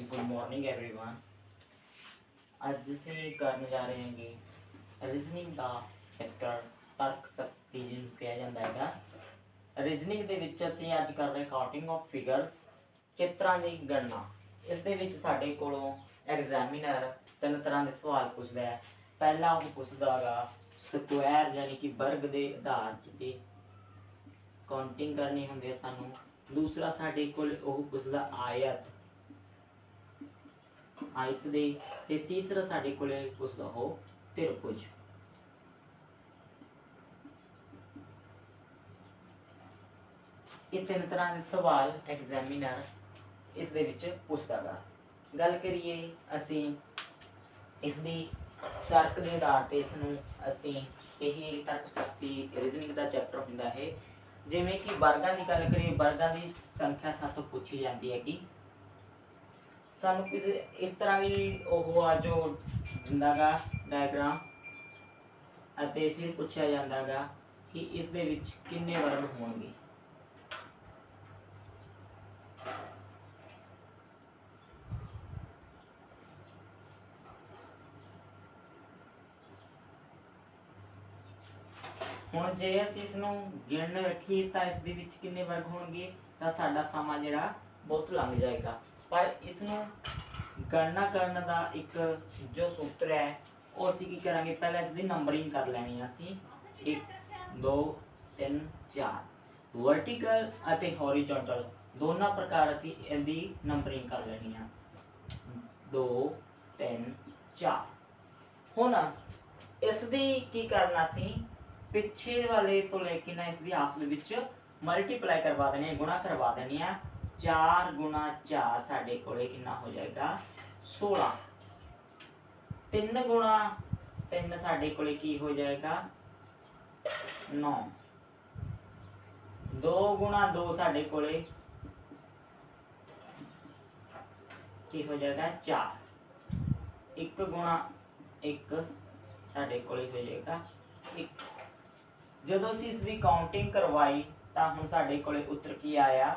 Good morning everyone ਅੱਜ ਅਸੀਂ ਕਰਨ ਜਾ ਰਹੇ ਹਾਂਗੇ ਰੀਜ਼ਨਿੰਗ ਦਾ ਚੈਪਟਰ ਤਰਕ ਸ਼ਕਤੀ ਜਿਹਨੂੰ ਕਿਹਾ ਜਾਂਦਾ ਹੈਗਾ ਰੀਜ਼ਨਿੰਗ ਦੇ ਵਿੱਚ ਅਸੀਂ ਅੱਜ ਕਰ ਰਹੇ ਕਾਊਂਟਿੰਗ ਆਫ ਫਿਗਰਸ ਚਿੱਤਰਾਂ ਦੀ ਗਣਨਾ ਇਸ ਦੇ ਵਿੱਚ ਸਾਡੇ ਕੋਲੋਂ ਐਗਜ਼ਾਮੀਨਰ ਤਿੰਨ ਤਰ੍ਹਾਂ ਦੇ ਸਵਾਲ ਪੁੱਛਦਾ ਹੈ ਪਹਿਲਾ ਉਹ ਪੁੱਛਦਾ ਹੈਗਾ ਸਕੁਐਰ ਯਾਨੀ ਕਿ ਵਰਗ ਦੇ ਆਧਾਰ ਤੇ ਕਾਊਂਟਿੰਗ ਕਰਨੀ ਹੁੰਦੀ ਹੈ ਸਾਨੂੰ ਦੂਸਰਾ ਸਾਡੇ ਕੋਲ ਉਹ ਪੁੱਛਦਾ ਆਇਤ ਆਇਤ ਦੇ ਤੇ ਤੀਸਰਾ ਸਾਡੇ ਕੋਲੇ ਪੁੱਛਦਾ ਉਹ ਤਿਰਭੁਜ। ਇਹ ਤਿੰਨ ਤਰ੍ਹਾਂ ਦੇ ਸਵਾਲ ਐਗਜ਼ਾਮੀਨਰ ਇਸ ਦੇ ਵਿੱਚ ਪੁੱਛਦਾਗਾ। ਗੱਲ ਕਰੀਏ ਅਸੀਂ ਇਸ ਦੀ ਤਰਕ ਦੇ ਆਧਾਰ ਤੇ ਇਸ ਨੂੰ ਅਸੀਂ ਇਹ ਤਰਕ ਸ਼ਕਤੀ ਰੀਜ਼ਨਿੰਗ ਦਾ ਚੈਪਟਰ ਹੁੰਦਾ ਹੈ। ਜਿਵੇਂ ਕਿ ਵਰਗਾਂ ਦੀ ਗੱਲ ਕਰੀਏ, ਵਰਗਾਂ ਦੀ ਸੰਖਿਆ ਸਾਤੋਂ ਪੁੱਛੀ ਜਾਂਦੀ ਹੈ ਕਿ ਸਾਨੂੰ ਕਿਸੇ ਇਸ ਤਰ੍ਹਾਂ ਦੀ ਉਹ ਆ ਜੋ ਦਿੰਦਾਗਾ ਡਾਇਗਰਾਮ ਅਤੇ ਫਿਰ ਪੁੱਛਿਆ ਜਾਂਦਾਗਾ ਕਿ ਇਸ ਦੇ ਵਿੱਚ ਕਿੰਨੇ ਵਰਗ ਹੋਣਗੇ। ਹੁਣ ਜੇ ਅਸੀਂ ਇਸ ਨੂੰ ਗਿਣਨ ਰੱਖੀਏ ਤਾਂ ਇਸ ਦੇ ਵਿੱਚ ਕਿੰਨੇ ਵਰਗ ਹੋਣਗੇ ਤਾਂ ਸਾਡਾ ਸਮਾਂ ਜਿਹੜਾ ਬਹੁਤ ਲੰਘ ਜਾਏਗਾ। ਪਰ ਇਸ ਨੂੰ ਗਣਨਾ ਕਰਨ ਦਾ ਇੱਕ ਜੋ ਸੂਤਰ ਹੈ, ਉਹ ਅਸੀਂ ਕੀ ਕਰਾਂਗੇ? ਪਹਿਲਾਂ ਇਸ ਦੀ ਨੰਬਰਿੰਗ ਕਰ ਲੈਣੀ ਹੈ ਅਸੀਂ। 1 2 3 4 ਵਰਟੀਕਲ ਅਤੇ ਹੌਰੀਜ਼ੌਂਟਲ ਦੋਨਾਂ ਪ੍ਰਕਾਰ ਅਸੀਂ ਇਹਦੀ ਨੰਬਰਿੰਗ ਕਰ ਲੈਣੀ ਆ। 2 3 4 ਹੁਣ ਇਸ ਦੀ ਕੀ ਕਰਨਾ ਸੀ? ਪਿੱਛੇ ਵਾਲੇ ਤੋਂ ਲੈ ਕੇ ਨਾ ਇਸ ਦੀ ਆਪਸ ਦੇ ਵਿੱਚ ਮਲਟੀਪਲਾਈ ਕਰਵਾ ਦੇਣੀ ਹੈ ਗੁਣਾ ਕਰਵਾ ਦੇਣੀ ਆ। 4 ਗੁਣਾ 4 ਸਾਡੇ ਕੋਲੇ ਕਿੰਨਾ ਹੋ ਜਾਏਗਾ? 16 3 ਗੁਣਾ 3 ਸਾਡੇ ਕੋਲੇ ਕੀ ਹੋ ਜਾਏਗਾ? 9 2 ਗੁਣਾ 2 ਸਾਡੇ ਕੋਲੇ ਕੀ ਹੋ ਜਾਏਗਾ? 4 1 ਗੁਣਾ 1 ਸਾਡੇ ਕੋਲੇ ਹੋ ਜਾਏਗਾ 1 ਜਦੋਂ ਅਸੀਂ ਇਸ ਦੀ ਕਾਊਂਟਿੰਗ ਕਰਵਾਈ ਤਾਂ ਹੁਣ ਸਾਡੇ ਕੋਲੇ ਉੱਤਰ ਕੀ ਆਇਆ?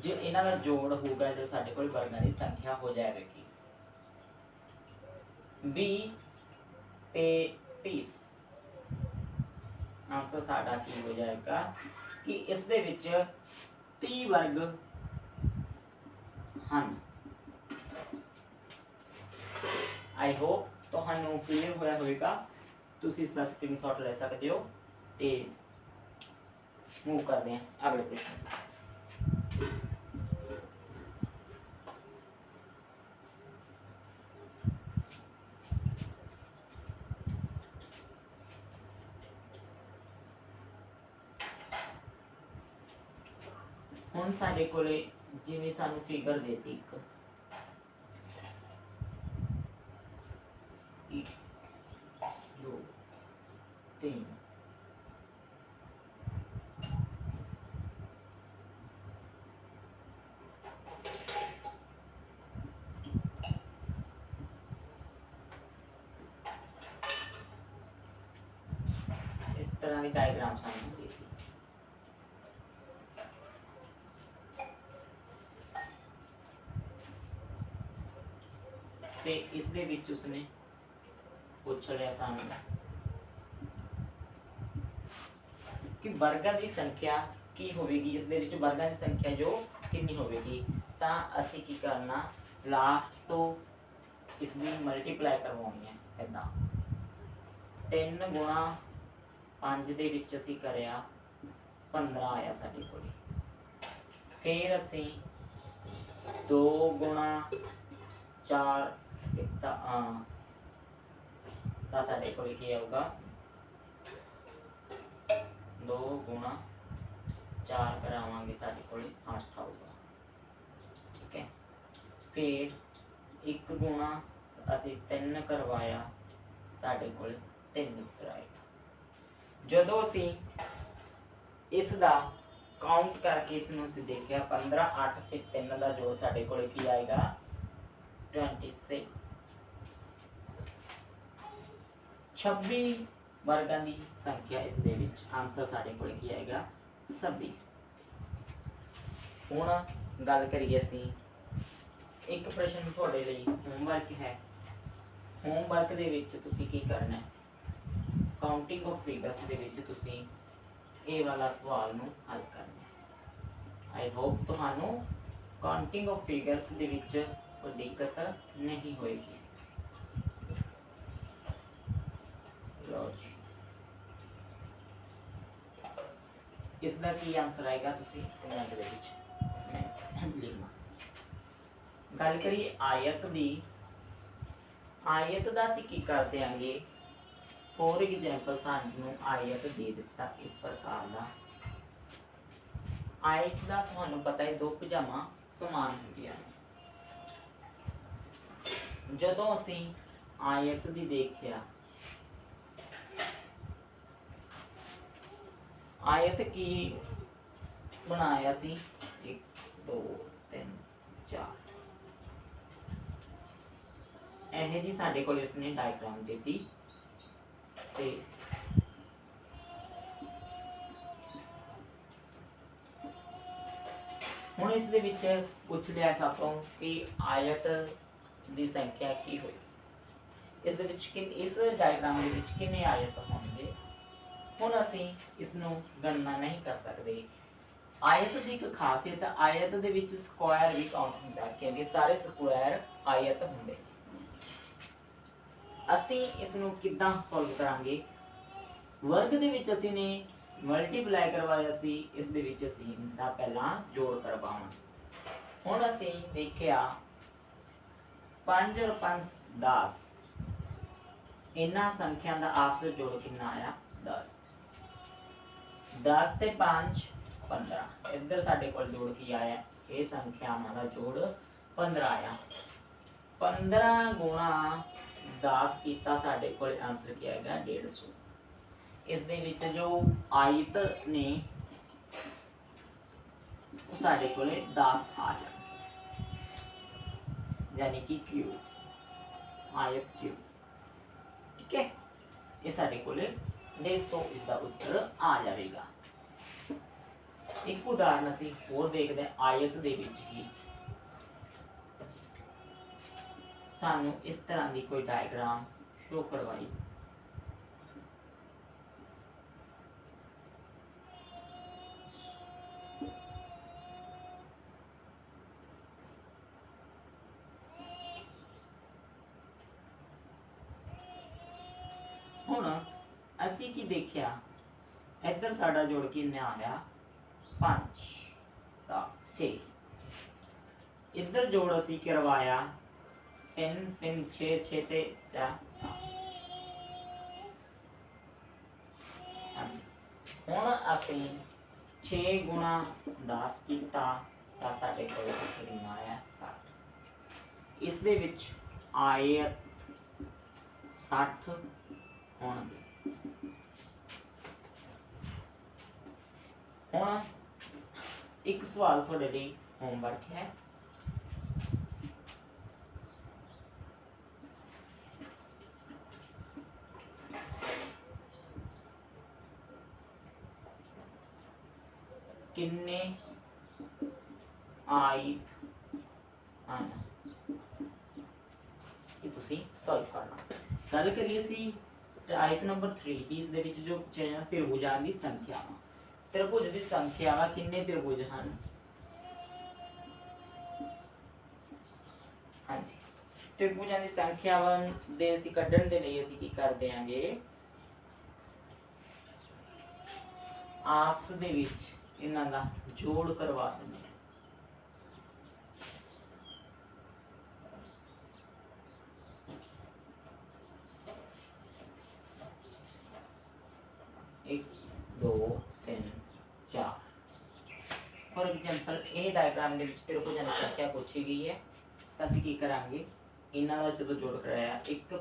ਜੇ ਇਹਨਾਂ ਦਾ ਜੋੜ ਹੋਊਗਾ, ਜੋ ਸਾਡੇ ਕੋਲ ਵਰਗਾਂ ਦੀ ਸੰਖਿਆ ਹੋ ਜਾਵੇਗੀ। 20 ਤੇ 30 ਆਨਸਰ ਸਾਡਾ ਕੀ ਹੋ ਜਾਏਗਾ ਕਿ ਇਸ ਦੇ ਵਿੱਚ 30 ਵਰਗ ਹਨ। ਆਈ ਹੋਪ ਤੁਹਾਨੂੰ ਕਲੀਅਰ ਹੋਇਆ ਹੋਵੇਗਾ। ਤੁਸੀਂ ਇਸ ਦਾ ਸਕਰੀਨਸ਼ਾਟ ਲੈ ਸਕਦੇ ਹੋ ਤੇ ਮੂਵ ਕਰਦੇ ਹਾਂ ਅਗਲੇ ਪ੍ਰਸ਼ਨ ਹੁਣ ਸਾਡੇ ਕੋਲੇ ਜਿਵੇਂ ਸਾਨੂੰ ਫਿਗਰ ਦੇਤੀ ਇੱਕ। ਇੱਕ, ਦੋ, ਤਿੰਨ। ਇਸ ਤਰ੍ਹਾਂ ਦੀ ਡਾਇਗਰਾਮ ਸਾਨੂੰ ਦੇਤੀ ਤੇ ਇਸ ਦੇ ਵਿੱਚ ਉਸਨੇ ਪੁੱਛ ਲਿਆ ਸਾਨੂੰ ਕਿ ਵਰਗਾਂ ਦੀ ਸੰਖਿਆ ਕੀ ਹੋਵੇਗੀ? ਇਸ ਦੇ ਵਿੱਚ ਵਰਗਾਂ ਦੀ ਸੰਖਿਆ ਜੋ ਕਿੰਨੀ ਹੋਵੇਗੀ? ਤਾਂ ਅਸੀਂ ਕੀ ਕਰਨਾ? ਲਾਸਟ ਤੋਂ ਇਸ ਦੀ ਮਲਟੀਪਲਾਈ ਕਰਵਾਉਣੀ ਹੈ ਇਦਾਂ 3 ਗੁਣਾ 5 ਦੇ ਵਿੱਚ ਅਸੀਂ ਕਰਿਆ 15 ਆਇਆ ਸਾਡੇ ਕੋਲ। ਫਿਰ ਅਸੀਂ 2 ਗੁਣਾ 4 ਕੀਤਾ ਤਾਂ ਸਾਡੇ ਕੋਲ ਕੀ ਆਊਗਾ 2 ਗੁਣਾ 4 ਕਰਾਵਾਂਗੇ ਸਾਡੇ ਕੋਲ 8 ਆਊਗਾ ਠੀਕ ਹੈ ਫਿਰ 1 ਗੁਣਾ ਅਸੀਂ 3 ਕਰਵਾਇਆ ਸਾਡੇ ਕੋਲ 3 ਉੱਤਰ ਆਏਗਾ ਜਦੋਂ ਅਸੀਂ ਇਸ ਦਾ ਕਾਊਂਟ ਕਰਕੇ ਇਸ ਨੂੰ ਅਸੀਂ ਦੇਖਿਆ 15 8 ਤੇ 3 ਦਾ ਜੋੜ ਸਾਡੇ ਕੋਲ ਕੀ ਆਏਗਾ 26 26 ਵਰਗਾਂ ਦੀ ਸੰਖਿਆ ਇਸ ਦੇ ਵਿੱਚ ਆਨਸਰ ਸਾਡੇ ਕੋਲ ਕੀ ਆਏਗਾ? 26 ਹੁਣ ਗੱਲ ਕਰੀਏ ਅਸੀਂ। ਇੱਕ ਪ੍ਰਸ਼ਨ ਤੁਹਾਡੇ ਲਈ ਹੋਮਵਰਕ ਹੈ। ਹੋਮਵਰਕ ਦੇ ਵਿੱਚ ਤੁਸੀਂ ਕੀ ਕਰਨਾ ਹੈ? ਕਾਊਂਟਿੰਗ ਆਫ ਫਿਗਰਸ ਦੇ ਵਿੱਚ ਤੁਸੀਂ ਇਹ ਵਾਲਾ ਸਵਾਲ ਨੂੰ ਹੱਲ ਕਰਨਾ ਆਈ ਹੋਪ ਤੁਹਾਨੂੰ ਕਾਊਂਟਿੰਗ ਆਫ ਫਿਗਰਸ ਦੇ ਵਿੱਚ ਕੋਈ ਦਿੱਕਤ ਨਹੀਂ ਹੋਏਗੀ। ਲਓ ਇਸ ਦਾ ਕੀ ਆਨਸਰ ਆਏਗਾ ਤੁਸੀਂ ਕਮੈਂਟ ਦੇ ਵਿੱਚ? ਲਿਖਣਾ। ਗੱਲ ਕਰੀਏ ਆਇਤ ਦੀ। ਆਇਤ ਦਾ ਅਸੀਂ ਕੀ ਕਰ ਦਿਆਂਗੇ? ਫੋਰ ਐਗਜ਼ਾਮਪਲ ਸਾਨੂੰ ਆਇਤ ਦੇ ਦਿੱਤਾ ਇਸ ਪ੍ਰਕਾਰ ਦਾ। ਆਇਤ ਦਾ ਤੁਹਾਨੂੰ ਪਤਾ ਹੈ ਦੋ ਭੁਜਾਵਾਂ ਸਮਾਨ ਹੁੰਦੀਆਂ ਨੇ। ਜਦੋਂ ਅਸੀਂ ਆਇਤ ਦੀ ਦੇਖਿਆ ਆਇਤ ਕੀ ਬਣਾਇਆ ਸੀ? 1 2 3 4 ਇਹ ਜੀ ਸਾਡੇ ਕੋਲ ਇਸਨੇ ਡਾਇਗ੍ਰਾਮ ਦਿੱਤੀ। ਤੇ ਹੁਣ ਇਸ ਦੇ ਵਿੱਚ ਪੁੱਛ ਲਿਆ ਸਾਤੋਂ ਕਿ ਆਇਤ ਦੀ ਸੰਖਿਆ ਕੀ ਹੋਈ। ਇਸ ਦੇ ਵਿੱਚ ਕਿੰਨ ਇਸ ਡਾਇਗ੍ਰਾਮ ਦੇ ਵਿੱਚ ਕਿੰਨੇ ਆਇਤ ਹੋਣਗੇ? ਹੁਣ ਅਸੀਂ ਇਸ ਨੂੰ ਗਣਨਾ ਨਹੀਂ ਕਰ ਸਕਦੇ। ਆਇਤ ਦੀ ਇੱਕ ਖਾਸੀਅਤ ਆਇਤ ਦੇ ਵਿੱਚ ਸਕੁਆਇਰ ਵੀ ਕਾਊਂਟ ਹੁੰਦਾ ਕਿਉਂਕਿ ਸਾਰੇ ਸਕੁਆਇਰ ਆਇਤ ਹੁੰਦੇ। ਅਸੀਂ ਇਸ ਨੂੰ ਕਿੱਦਾਂ ਸੋਲਵ ਕਰਾਂਗੇ? ਵਰਗ ਦੇ ਵਿੱਚ ਅਸੀਂ ਨੇ ਮਲਟੀਪਲਾਈ ਕਰਵਾਇਆ ਸੀ, ਇਸ ਦੇ ਵਿੱਚ ਅਸੀਂ ਦਾ ਪਹਿਲਾਂ ਜੋੜ ਕਰਵਾਉਣਾ। ਹੁਣ ਅਸੀਂ ਦੇਖਿਆ 5 ਔਰ 5 10 ਇਹਨਾਂ ਸੰਖਿਆ ਦਾ ਆਪਸ ਜੋੜ ਕਿੰਨਾ ਆਇਆ? 10 10 ਤੇ 5 15 ਇੱਧਰ ਸਾਡੇ ਕੋਲ ਜੋੜ ਕੀ ਆਇਆ? ਇਹ ਸੰਖਿਆਵਾਂ ਦਾ ਜੋੜ 15 ਆਇਆ। 15 ਗੁਣਾ 10 ਕੀਤਾ ਸਾਡੇ ਕੋਲ ਆਨਸਰ ਕੀ ਆਏਗਾ? 150 ਇਸ ਦੇ ਵਿੱਚ ਜੋ ਆਇਤ ਨੇ, ਉਹ ਸਾਡੇ ਕੋਲੇ 10 ਆ ਜਾਣ। ਯਾਨੀ ਕਿ ਕਿਊ ਆਇਤ ਕਿਊ ਠੀਕ ਹੈ? ਇਹ ਸਾਡੇ ਕੋਲੇ 150 ਇਸ ਦਾ ਉੱਤਰ ਆ ਜਾਵੇਗਾ ਇੱਕ ਉਦਾਹਰਨ ਅਸੀਂ ਹੋਰ ਦੇਖਦੇ ਹਾਂ ਆਇਤ ਦੇ ਵਿੱਚ ਹੀ ਸਾਨੂੰ ਇਸ ਤਰ੍ਹਾਂ ਦੀ ਕੋਈ ਡਾਇਗਰਾਮ ਸ਼ੋ ਕਰਵਾਈ ਹੁਣ ਅਸੀਂ ਕੀ ਦੇਖਿਆ? ਇੱਧਰ ਸਾਡਾ ਜੋੜ ਕਿੰਨਾ ਆਇਆ 5 ਦਾ 6 ਇੱਧਰ ਜੋੜ ਅਸੀਂ ਕਰਵਾਇਆ। 3 3 6 6 ਤੇ 4 ਹੁਣ ਅਸੀਂ 6 ਗੁਣਾ 10 ਕੀਤਾ ਤਾਂ ਸਾਡੇ ਕੋਲ ਕਿੰਨਾ ਆਇਆ? 60 ਇਸ ਦੇ ਵਿੱਚ ਆਏ 60 ਹੋਣਗੇ। ਹੁਣ ਇੱਕ ਸਵਾਲ ਤੁਹਾਡੇ ਲਈ ਹੋਮਵਰਕ ਹੈ। ਕਿੰਨੇ ਆਈ ਹਨ ਇਹ ਤੁਸੀਂ ਸੋਲਵ ਕਰਨਾ। ਗੱਲ ਕਰੀਏ ਸੀ ਟਾਈਪ ਨੰਬਰ 3 ਇਸ ਦੇ ਵਿੱਚ ਜੋ ਚੈਨ ਤ੍ਰਿਭੁਜਾਂ ਦੀ ਸੰਖਿਆਵਾਂ। ਤ੍ਰਿਭੁਜ ਦੀ ਸੰਖਿਆਵਾਂ ਕਿੰਨੇ ਤ੍ਰਿਭੁਜ ਹਨ? ਹਾਂਜੀ। ਤ੍ਰਿਭੁਜਾਂ ਦੀ ਸੰਖਿਆਵਾਂ ਦੇ ਅਸੀਂ ਕੱਢਣ ਦੇ ਲਈ ਅਸੀਂ ਕੀ ਕਰਦੇ ਆਂਗੇ ਆਪਸ ਦੇ ਵਿੱਚ ਇਹਨਾਂ ਦਾ ਜੋੜ ਕਰਵਾ ਦਿੰਦੇ ਹਾਂ ਇੱਕ ਦੋ ਤਿੰਨ ਚਾਰ ਫੋਰ ਐਗਜ਼ਾਮਪਲ ਇਹ ਡਾਇਗਰਾਮ ਦੇ ਵਿੱਚ ਤ੍ਰਿਭੁਜਾਂ ਦੀ ਸੰਖਿਆ ਪੁੱਛੀ ਗਈ ਹੈ। ਤਾਂ ਅਸੀਂ ਕੀ ਕਰਾਂਗੇ? ਇਹਨਾਂ ਦਾ ਜਦੋਂ ਜੋੜ ਕਰਾਇਆ 1 2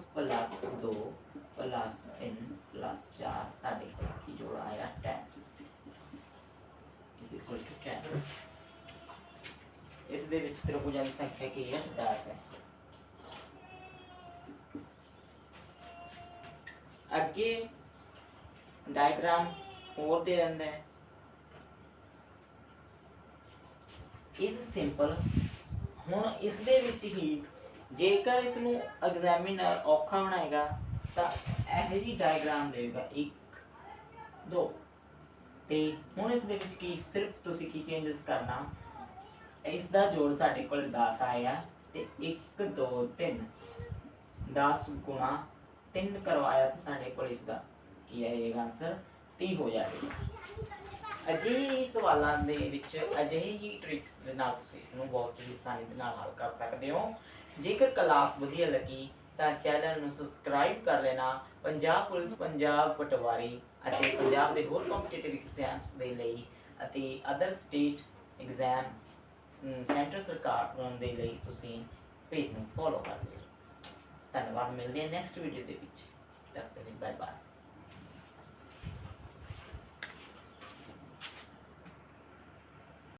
3 4 ਸਾਡੇ ਕੋਲ ਕੀ ਜੋੜ ਆਇਆ? 10 is equal to 10 ਇਸ ਦੇ ਵਿੱਚ ਤ੍ਰਿਭੁਜਾਂ ਦੀ ਸੰਖਿਆ ਕੀ ਹੈ? 10 ਹੈ। ਅੱਗੇ ਡਾਇਗ੍ਰਾਮ ਹੋਰ ਦੇ ਦਿੰਦਾ ਹੈ is simple ਹੁਣ ਇਸ ਦੇ ਵਿੱਚ ਹੀ ਜੇਕਰ ਇਸ ਨੂੰ ਐਗਜ਼ਾਮੀਨਰ ਔਖਾ ਬਣਾਏਗਾ, ਤਾਂ ਇਹੋ ਜੀ ਡਾਇਗਰਾਮ ਦੇਵੇਗਾ। 1 2 ਤੇ ਹੁਣ ਇਸ ਦੇ ਵਿੱਚ ਕੀ, ਸਿਰਫ ਤੁਸੀਂ ਕੀ ਚੇਂਜਸ ਕਰਨਾ? ਇਸ ਦਾ ਜੋੜ ਸਾਡੇ ਕੋਲ 10 ਆਇਆ, ਤੇ 1 2 3 10 ਗੁਣਾ 3 ਕਰਵਾਇਆ ਤਾਂ ਸਾਡੇ ਕੋਲ ਇਸ ਦਾ ਕੀ ਆਏਗਾ ਆਨਸਰ 30 ਹੋ ਜਾਵੇਗਾ ਅਜਿਹੇ ਸਵਾਲਾਂ ਦੇ ਵਿੱਚ ਅਜਿਹੇ ਹੀ ਟ੍ਰਿਕਸ ਦੇ ਨਾਲ ਤੁਸੀਂ ਇਸ ਨੂੰ ਬਹੁਤ ਹੀ ਆਸਾਨੀ ਦੇ ਨਾਲ ਹੱਲ ਕਰ ਸਕਦੇ ਹੋ। ਜੇਕਰ ਕਲਾਸ ਵਧੀਆ ਲੱਗੀ, ਤਾਂ ਚੈਨਲ ਨੂੰ ਸਬਸਕ੍ਰਾਈਬ ਕਰ ਲੈਣਾ। ਪੰਜਾਬ ਪੁਲਿਸ, ਪੰਜਾਬ ਪਟਵਾਰੀ ਅਤੇ ਪੰਜਾਬ ਦੇ ਹੋਰ ਕੰਪੀਟੀਟਿਵ ਐਗਜ਼ਾਮਸ ਦੇ ਲਈ ਅਤੇ ਅਦਰ ਸਟੇਟ ਐਗਜ਼ਾਮ ਸੈਂਟਰ ਸਰਕਾਰ ਦੇ ਲਈ ਤੁਸੀਂ ਪੇਜ ਨੂੰ ਫੋਲੋ ਕਰ ਲਿਓ। ਧੰਨਵਾਦ, ਮਿਲਦੇ ਹਾਂ ਨੈਕਸਟ ਵੀਡੀਓ ਦੇ ਵਿੱਚ। ਤਦ ਤੱਕ ਲਈ ਬਾਏ ਬਾਏ